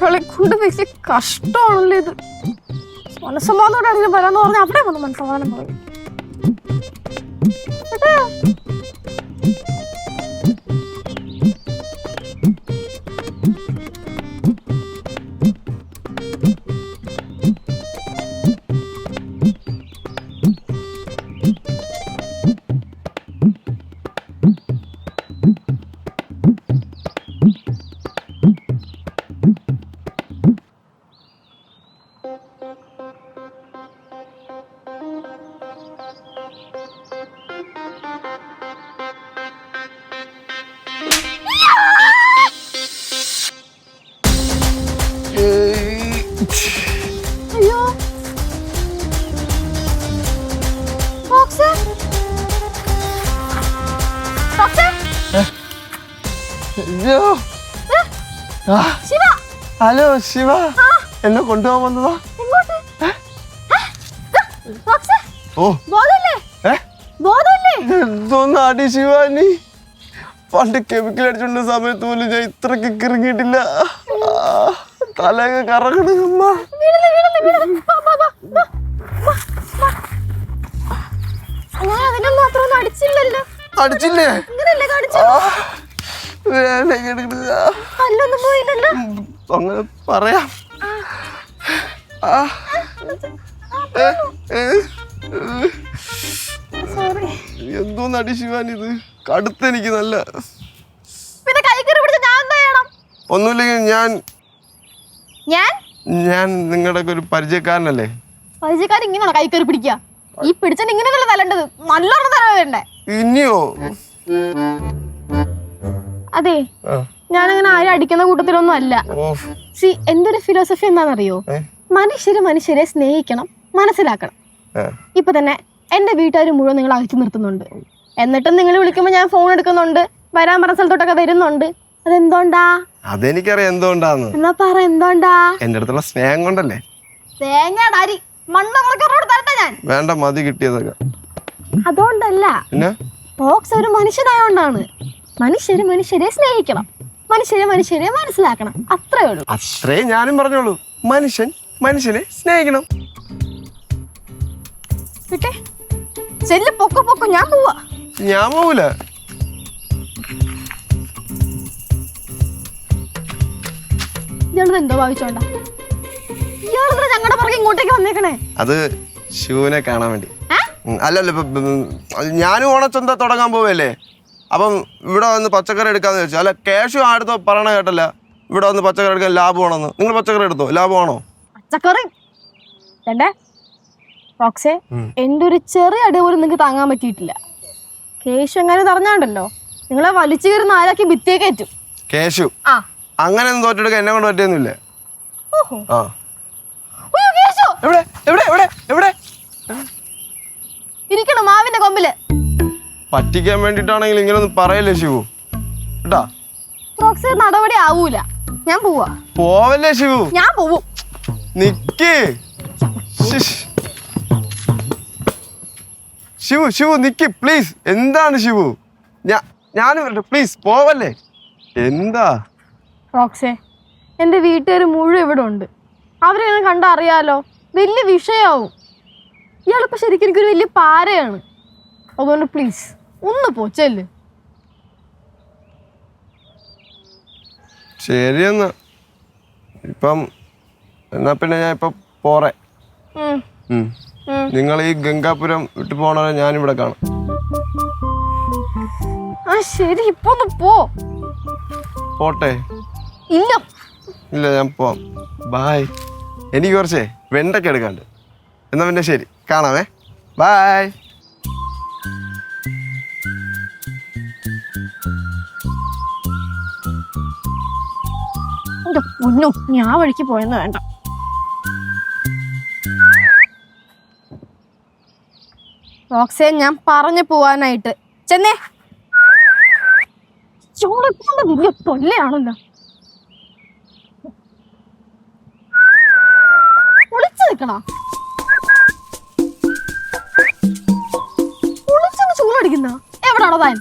ഇവളെ കൊണ്ട് വലിയ കഷ്ടമാണല്ലോ ഇത്. മനസ്സമാധാനോടെ അങ്ങനെ വരാന്ന് പറഞ്ഞാൽ അവിടെ വന്ന് മനസ്സമാധാനം പറയും. അയ്യോ. റോക്സേ. റോക്സേ. അയ്യോ. ശിവ. ഹലോ ശിവ. എന്നെ കൊണ്ടുപോകാൻ വന്നതാ? ഓ. എന്തോന്ന് അടി ശിവാനി പണ്ട് കെമിക്കൽ അടിച്ചോണ്ട സമയത്ത് പോലും ഞാൻ ഇത്രക്ക് കിറങ്ങിയിട്ടില്ല. തലയൊക്കെ കറങ്ങണ അമ്മ അടിച്ചില്ലേ? അങ്ങനെ പറയാം. ആ, ഏ, ഏ, ഏ. സോറി. എന്തോന്ന് അടി ശിവാനി ഇത്? കടുത്തെനിക്ക് നല്ല എന്താ ഒന്നുമില്ലെങ്കിൽ ഞാൻ ഞാൻ? ഞാൻ നിങ്ങളുടെ ഒരു പരിചയക്കാരനല്ലേ? പരിചയക്കാരൻ ഇങ്ങനെയാണോ കൈ കയറി പിടിക്കുക? ഈ പിടിച്ചാൽ ഇങ്ങനെയുള്ള തലേണ്ടത് നല്ലോണം തല വേണ്ടേ ഇനിയോ? അതെ ഞാൻ ഞാനങ്ങനെ ആരും അടിക്കുന്ന കൂട്ടത്തിലൊന്നും അല്ല. സി എന്റെ ഒരു ഫിലോസഫി എന്താണെന്നറിയോ? മനുഷ്യര് മനുഷ്യരെ സ്നേഹിക്കണം മനസ്സിലാക്കണം. ഇപ്പൊ തന്നെ എന്റെ വീട്ടുകാർ മുഴുവൻ നിങ്ങൾ അകറ്റി നിർത്തുന്നുണ്ട്. എന്നിട്ടും നിങ്ങൾ വിളിക്കുമ്പോൾ ഞാൻ ഫോൺ എടുക്കുന്നുണ്ട് വരാൻ പറഞ്ഞ സ്ഥലത്തോട്ടൊക്കെ വരുന്നുണ്ട്. അതെന്തോണ്ടാ അതെനിക്കറിയാം എന്തുകൊണ്ടാന്ന്? എന്നാ പറ എന്തോണ്ടാ എന്റെ അടുത്തുള്ള സ്നേഹം കൊണ്ടല്ലേ? തേങ്ങയുടെ അരി മണ്ണുറക്കറോട് തരട്ടെ ഞാൻ. വേണ്ട മതി കിട്ടിയതൊക്കെ. അതുകൊണ്ടല്ല പിന്നെ? ഫോക്സ് ഒരു മനുഷ്യനായോണ്ടാണ്. മനുഷ്യര് മനുഷ്യരെ സ്നേഹിക്കണം. മനുഷ്യരെ മനുഷ്യരെ മനസ്സിലാക്കണം. അത്രേ ഉള്ളൂ. അത്രേ ഞാനും പറഞ്ഞോളൂ. മനുഷ്യൻ മനുഷ്യനെ സ്നേഹിക്കണം. കിട്ടേ ചെല്ലു പൊക്കു പൊക്കു ഞാൻ പോവാ. ഞാൻ പോവില്ല ഇയാളത് എന്തോ ഭാവിച്ചോണ്ട? ഇയാളെന്താ ഞങ്ങളുടെ പുറകെ ഇങ്ങോട്ടേക്ക് വന്നേക്കണേ. അത് ശിവനെ കാണാൻ വേണ്ടി. അല്ലല്ല ഞാനും ഓണച്ചന്ത തുടങ്ങാൻ പോവല്ലേ? അപ്പം ഇവിടെ വന്ന് പച്ചക്കറി എടുക്കാന്ന് ചോദിച്ചു. അല്ല കേശു അടുത്ത് പറയണ കേട്ടല്ല. ഇവിടെ വന്ന് പച്ചക്കറി എടുക്കാൻ ലാഭമാണെന്ന് നിങ്ങൾ പച്ചക്കറി എടുത്തോ? ലാഭമാണോ പച്ചക്കറി? രണ്ടേ റോക്സേ. എന്റെ ഒരു ചെറിയ അടി പോലും നിങ്ങൾക്ക് താങ്ങാൻ പറ്റിയിട്ടില്ല. കേശു എങ്ങനെ തറഞ്ഞാണ്ടല്ലോ നിങ്ങളെ വലിച്ചു കയറി നാലാക്കി ഭിത്തിയെ കയറ്റും. കേശു. ആ. അങ്ങനെ ഒന്നും തോറ്റെടുക്കാൻ എന്നെ കൊണ്ട് പറ്റിയൊന്നുമില്ല? ആ. എവിടെ? എവിടെ? എവിടെ? എവിടെ? ഇരിക്കണം മാവിന്റെ കൊമ്പിൽ. പറ്റിക്കാൻ വേണ്ടിയിട്ടാണെങ്കിൽ ഇങ്ങനൊന്നും പറയല്ലേ ശിവു? കേട്ടാ? റോക്സേ നടപടി ആവൂല. ഞാൻ പോവാ. പോവല്ലേ ശിവു? ഞാൻ പോവും. നിക്ക്. ശിവു ശിവു നിക്ക് പ്ലീസ് എന്താണ് ശിവു? ഞാൻ ഞാനും വരട്ടെ. പ്ലീസ് പോവല്ലേ? എന്താ? റോക്സേ എന്റെ വീട്ടുകാർ മുഴുവൻ ഇവിടെ ഉണ്ട്. അവരെ ഞാൻ കണ്ടറിയാലോ വലിയ വിഷയമാവും ഇയാളിപ്പോൾ ശരിക്കും എനിക്കൊരു വലിയ പാരയാണ്. അതുകൊണ്ട് പ്ലീസ് ഒന്ന് പോച്ചല്ലേ ശരിയെന്നാ ഇപ്പം എന്നാ പിന്നെ ഞാൻ ഇപ്പൊ പോറേ. നിങ്ങൾ ഈ ഗംഗാപുരം വിട്ടു പോണവരെ ഞാനിവിടെ കാണാം. ആ ശരി ഇപ്പൊ ഒന്ന് പോ. പോട്ടെ. ഇല്ല. ഇല്ല ഞാൻ പോവാം. ബായ് എനിക്ക് കുറച്ചേ വെണ്ടൊക്കെ എടുക്കാണ്ട് എന്നാ പിന്നെ ശരി. കാണാമേ. ബായ് എന്റെ പൊന്നു ഞാൻ വഴിക്ക് പോയെന്ന് വേണ്ട. റോക്സേ ഞാൻ പറഞ്ഞു പോവാനായിട്ട്. ചെന്നേ. ചോളക്കൊണ്ട് വലിയ തൊല്ലയാണല്ലോ. നിൽക്കണോ ഒളിച്ചൊന്ന് ചൂളടിക്കുന്ന. എവിടാണോ താൻ?